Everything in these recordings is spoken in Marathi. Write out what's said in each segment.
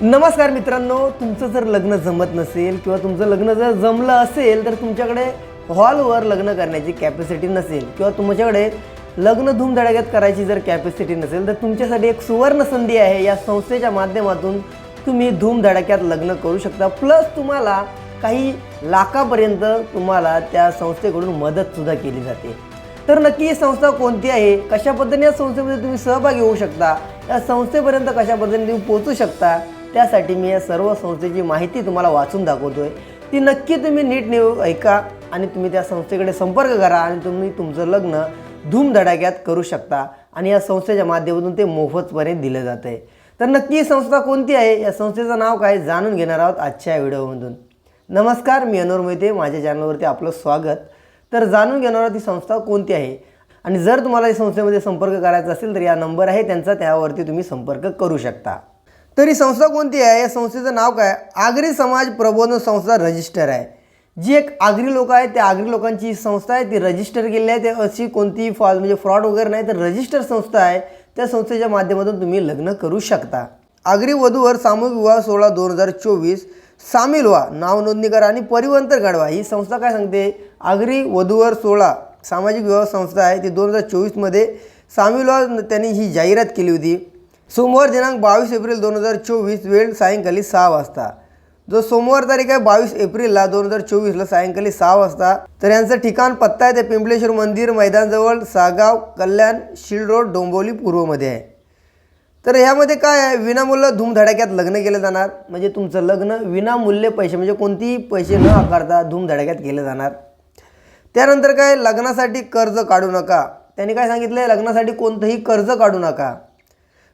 नमस्कार मित्रांनो तुमचं जर लग्न जमत नसेल किंवा तुमचं लग्न जर जमलं असेल तर तुमच्याकडे हॉलवर लग्न करण्याची कॅपॅसिटी नसेल किंवा तुमच्याकडे लग्न धूमधडाक्यात करायची जर कॅपॅसिटी नसेल तर तुमच्यासाठी एक सुवर्ण संधी आहे. या संस्थेच्या माध्यमातून तुम्ही धूमधडाक्यात लग्न करू शकता. प्लस तुम्हाला काही लाखापर्यंत तुम्हाला त्या संस्थेकडून मदतसुद्धा केली जाते. तर नक्की ही संस्था कोणती आहे? कशा पद्धतीने या संस्थेमध्ये तुम्ही सहभागी होऊ शकता? या संस्थेपर्यंत कशा पद्धतीने तुम्ही पोहोचू शकता? त्यासाठी मी या सर्व संस्थेची माहिती तुम्हाला वाचून दाखवतोय. ती नक्की तुम्ही नीट निव ऐका आणि तुम्ही त्या संस्थेकडे संपर्क करा आणि तुम्ही तुमचं लग्न धूमधडाक्यात करू शकता आणि या संस्थेच्या माध्यमातून ते मोफतपणे दिलं जातं आहे तर नक्की ही संस्था कोणती आहे? या संस्थेचं नाव काय? जाणून घेणार आहोत आजच्या व्हिडिओमधून. नमस्कार मी अनोर मोहिते. माझ्या चॅनलवरती आपलं स्वागत. तर जाणून घेणार आहोत ही संस्था कोणती आहे? आणि जर तुम्हाला या संस्थेमध्ये संपर्क करायचा असेल तर या नंबर आहे त्यांचा त्यावरती तुम्ही संपर्क करू शकता. तर ही संस्था कोणती आहे? या संस्थेचं नाव काय? आगरी समाज प्रबोधन संस्था रजिस्टर आहे. जी एक आगरी लोक आहेत त्या आगरी लोकांची संस्था आहे ती रजिस्टर केलेली आहे. ते अशी कोणतीही फॉल म्हणजे फ्रॉड वगैरे नाही तर रजिस्टर संस्था आहे. त्या संस्थेच्या माध्यमातून तुम्ही लग्न करू शकता. आगरी वधूवर सामूहिक विवाह सोहळा दोन हजार चोवीस सामील व्हा नाव नोंदणी करा आणि परिवंतर घडवा. ही संस्था काय सांगते? आगरी वधूवर सोहळा सामाजिक विवाह संस्था आहे. ती दोन हजार चोवीसमध्ये सामील व्हा त्यांनी ही जाहिरात केली होती. सोमवार दिनांक बावीस एप्रिल दोन हजार चोवीस वेळ सायंकाळी सहा वाजता. जो सोमवार तारीख आहे बावीस एप्रिलला दोन हजार चोवीसला सायंकाळी सहा वाजता तर यांचं ठिकाण पत्ता आहे ते पिंपळेश्वर मंदिर मैदानजवळ सागाव कल्याण शिल रोड डोंबोली पूर्वमध्ये आहे. तर ह्यामध्ये काय आहे? विनामूल्य धूमधडाक्यात लग्न केलं जाणार. म्हणजे तुमचं लग्न विनामूल्य पैसे म्हणजे कोणतेही पैसे न आकारता धूमधडाक्यात केलं जाणार. त्यानंतर काय? लग्नासाठी कर्ज काढू नका. त्यांनी काय सांगितलं आहे लग्नासाठी कोणतंही कर्ज काढू नका.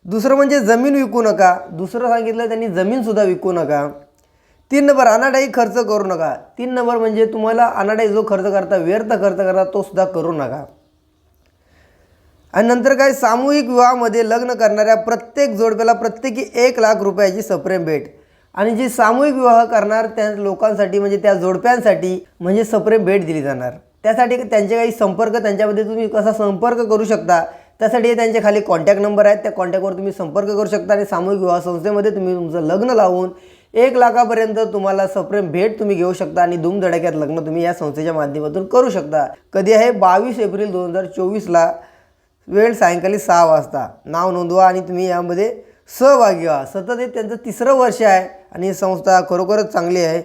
दुसरं म्हणजे जमीन विकू नका. दुसरं सांगितलं त्यांनी जमीनसुद्धा विकू नका. तीन नंबर अनाडाई खर्च करू नका. तीन नंबर म्हणजे तुम्हाला अनाडाई जो खर्च करता व्यर्थ खर्च करता तो सुद्धा करू नका. आणि नंतर काय सामूहिक विवाहामध्ये लग्न करणाऱ्या प्रत्येक जोडप्याला प्रत्येकी एक लाख रुपयाची सप्रेम भेट. आणि जी सामूहिक विवाह करणार त्या लोकांसाठी म्हणजे त्या जोडप्यांसाठी म्हणजे सप्रेम भेट दिली जाणार. त्यासाठी त्यांचे काही संपर्क त्यांच्यामध्ये तुम्ही कसा संपर्क करू शकता त्यासाठी त्यांचे खाली कॉन्टॅक्ट नंबर आहेत. त्या कॉन्टॅक्टवर तुम्ही संपर्क करू शकता आणि सामूहिक विवाह संस्थेमध्ये तुम्ही तुमचं लग्न लावून एक लाखापर्यंत तुम्हाला सप्रेम भेट तुम्ही घेऊ शकता आणि धूमधडाक्यात लग्न तुम्ही या संस्थेच्या माध्यमातून करू शकता. कधी आहे? बावीस एप्रिल दोन हजार चोवीसला वेळ सायंकाळी सहा वाजता. नाव नोंदवा आणि तुम्ही यामध्ये सहभागी व्हा. सतत हे त्यांचं तिसरं वर्ष आहे आणि ही संस्था खरोखरच चांगली आहे.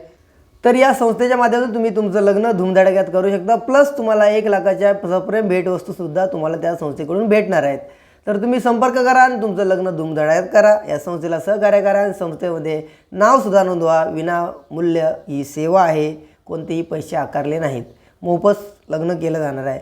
तर या संस्थेच्या माध्यमातून तुम्ही तुमचं लग्न धुमधडाक्यात करू शकता. प्लस तुम्हाला एक लाखाच्या सप्रेम भेटवस्तूसुद्धा तुम्हाला त्या संस्थेकडून भेटणार आहेत. तर तुम्ही संपर्क करा आणि तुमचं लग्न धुमधडाक्यात करा. या संस्थेला सहकार्य करा आणि संस्थेमध्ये नावसुद्धा नोंदवा. विनामूल्य ही सेवा आहे. कोणतेही पैसे आकारले नाहीत. मोफत लग्न केलं जाणार आहे.